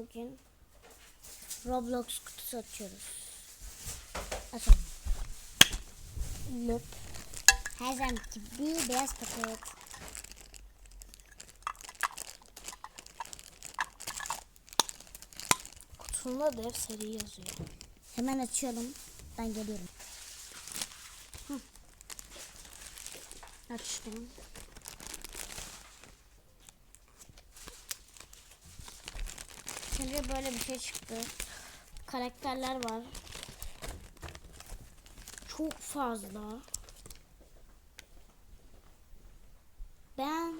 bugün Roblox kutusu açıyoruz. Açalım. Löp. Her zamanki bir beyaz paket. Kutusunda dev seri yazıyor. Hemen açıyorum. Ben geliyorum. Hı. Açtım. Şimdi böyle bir şey çıktı. Karakterler var. Çok fazla. Ben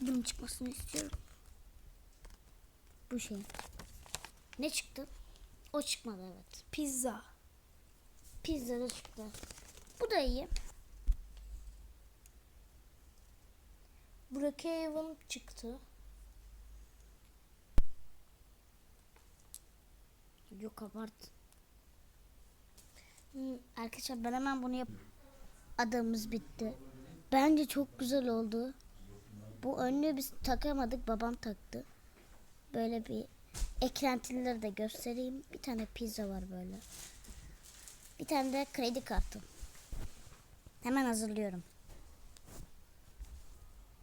bunun çıkmasını istiyorum. Bu şey. Ne çıktı? O çıkmadı evet. Pizza. Pizza da çıktı. Bu da iyi. Brookhaven çıktı. Yok abart. Hmm, arkadaşlar ben hemen bunu yap. Adamımız bitti. Bence çok güzel oldu. Bu önlüğü biz takamadık. Babam taktı. Böyle bir eklentileri de göstereyim. Bir tane pizza var böyle. Bir tane de kredi kartı. Hemen hazırlıyorum.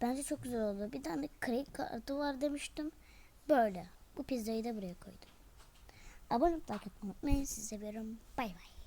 Bence çok güzel oldu. Bir tane kredi kartı var demiştim. Böyle. Bu pizzayı da buraya koydum. Abone olmayı unutmayın. Sizi seviyorum. Bay bay.